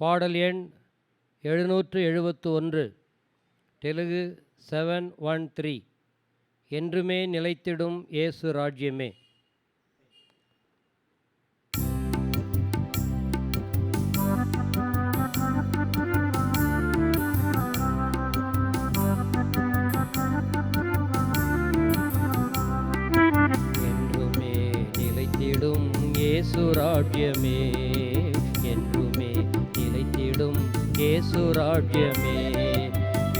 பாடல் எண் எழுநூற்று எழுபத்து ஒன்று தெலுங்கு செவன் ஒன் த்ரீ என்றுமே நிலைத்திடும் இயேசு ராஜ்யமே. என்றுமே நிலைத்திடும் இயேசு ராஜ்யமே. இயேசு ராஜ்யமே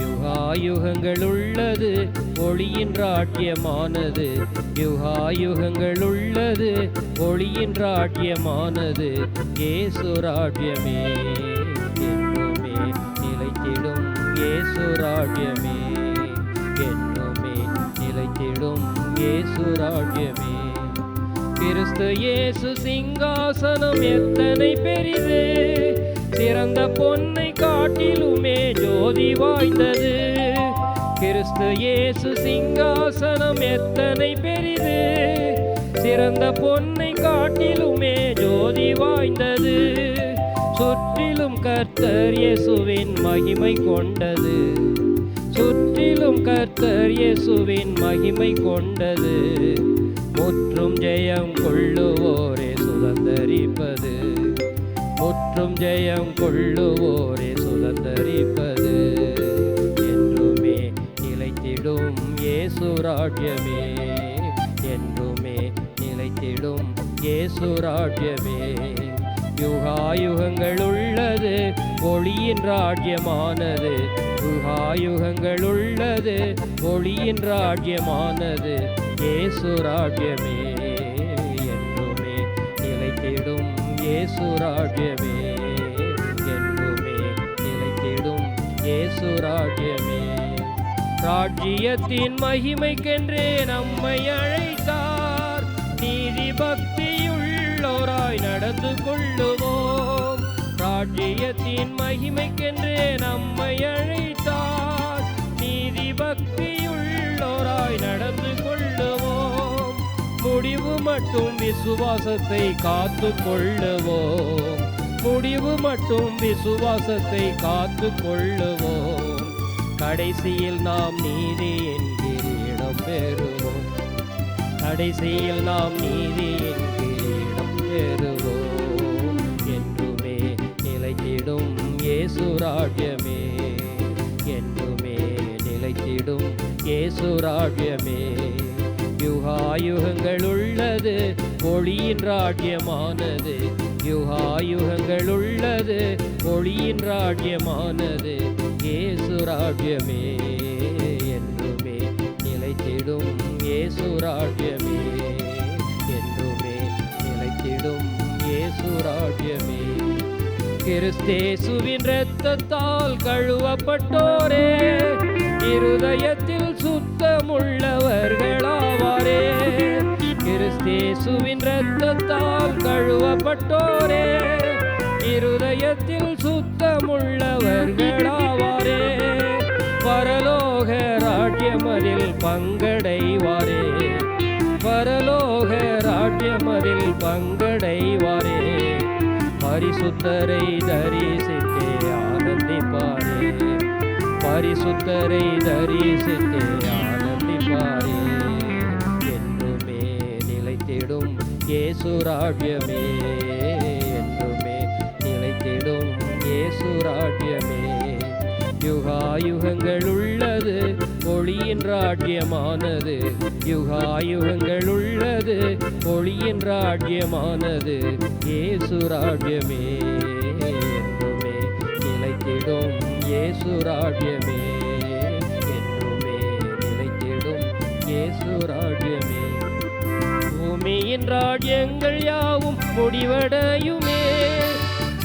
யுகாயுகங்கள் உள்ளது ஒளியின் ராஜ்யமானது யுகாயுகங்கள் உள்ளது ஒளியின் ராஜ்யமானது இயேசு என்னுமே நிலைத்திடும் இயேசு என்னுமே நிலைத்திடும் இயேசு கிறிஸ்து இயேசு சிங்காசனம் எத்தனை பெரிதே. சிறந்த பொன்னை காட்டிலுமே ஜோதி வாய்ந்தது. கிறிஸ்து இயேசு சிங்காசனம் எத்தனை பெரிது. சிறந்த பொன்னை காட்டிலுமே ஜோதி வாய்ந்தது. சுற்றிலும் கர்த்தர் இயேசுவின் மகிமை கொண்டது. சுற்றிலும் கர்த்தர் இயேசுவின் மகிமை கொண்டது. முற்றும் ஜெயம் கொள்ளுவோரே சுதந்தரிப்பது முற்றும் ஜெயம் கொள்ளுவோரே சுதந்தரிப்பது என்றுமே நிலைத்திடும் இயேசு என்றுமே நிலைத்திடும் இயேசு யுகாயுகங்கள் உள்ளது ஒளியின் ராஜ்யமானது. யுகாயுகங்கள் உள்ளது ஒளியின் ராஜ்யமானது. இயேசு என்றுமே நிலைத்திடும் ஏசுராஜ்யமே என்றுமே நிலைத்திடும் ஏசுராஜ்யமே ராஜ்யத்தின் மகிமைக்கென்றே நம்மை அழைத்தார். நீதி பக்தியுள்ளோராய் நடந்து கொள்ளுவோம். ராஜ்யத்தின் மகிமைக்கென்றே நம்மை அழைத்தார். நீதி பக்தியுள்ளோராய் நட முடிவு மட்டும் விசுவாசத்தை காத்து கொள்ளுவோம் முடிவு மட்டும் விசுவாசத்தை காத்து கொள்ளுவோம் கடைசியில் நாம் நீதி என்கிற இடம் பெறுவோம். கடைசியில் நாம் நீதி என்கிற இடம் பெறுவோம். என்றுமே நிலைத்திடும் இயேசு என்றுமே நிலைத்திடும் இயேசு யுகாயுகங்களும் யுகாயுகங்கள் ராஜ்யமானது யுகாயுகங்கள் உள்ளது. ஒளியின் ராஜ்யமானது இயேசு ராஜ்யமே என்றுமே நிலைத்திடும். இயேசு ராஜ்யமே என்றுமே நிலைத்திடும். இயேசு ராஜ்யமே கிறிஸ்தேசுவின் இரத்தத்தால் கழுவப்பட்டோரே. இருதயத்தில் சுத்தமுள்ளவர்களாவாரே. கிறிஸ்தேசுவின் ரத்தத்தால் கழுவப்பட்டோரே இருதயத்தில் சுத்தமுள்ளவர்களாவாரே பரலோக ராஜ்யமதில் பங்கடைவாரே பரலோக ராஜ்யமதில் பங்கடைவாரே பரிசுத்தரை தரிசித்தே ஆனந்திப்பாரே பரிசுத்தரை தரிசித்தே ஆனந்திப்பாரே. ஏசுராட்யமே என்றுமே நிலைத்திடும் ஏசுராட்யமே யுகாயுகங்கள் உள்ளது ஒளியின் ராஜ்யமானது. யுகாயுகங்கள் உள்ளது ஒளியின் ராஜ்யமானது. ஏசுராட்யமே என்றுமே நிலைத்திடும் ஏசுராட்யமே என்றால் எங்கள் யாவும் முடிவடையுமே.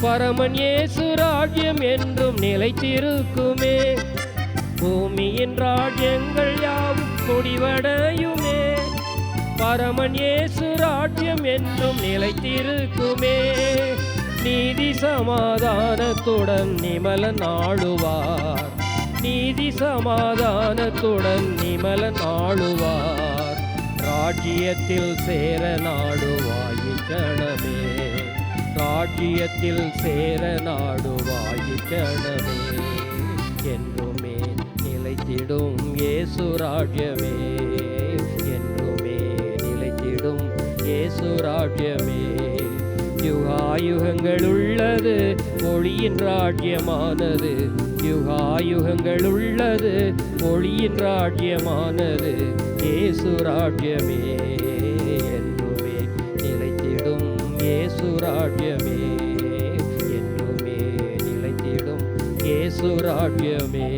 பரமன் இயேசு ராஜ்யம் என்றும் நிலைத்திருக்குமே. பூமி என்றால் எங்கள் யாவும் முடிவடையுமே. பரமன் இயேசு ராஜ்யம் என்றும் நிலைத்திருக்குமே. நீதி சமாதானத்துடன் நிமலன் ஆளுவார் நீதி சமாதானத்துடன் நிமலன் ஆளுவார் ராஜ்யத்தில் சேர நாடுவாய் கணமே ராஜ்யத்தில் சேர நாடுவாயிக்கணமே என்றுமே நிலைத்திடும் இயேசு ராஜ்யமே. என்றுமே நிலைத்திடும் இயேசு ராஜ்யமே. யுகாயுகங்கள் உள்ளது. ஒளியின் ராஜ்யமானது. யுகாயுகங்கள் உள்ளது. ஒளியின் ராஜ்யமானது. இயேசு ராஜ்யமே என்றுமே நிலைத்திடும். இயேசு ராஜ்யமே என்றுமே நிலைத்திடும். இயேசு ராஜ்யமே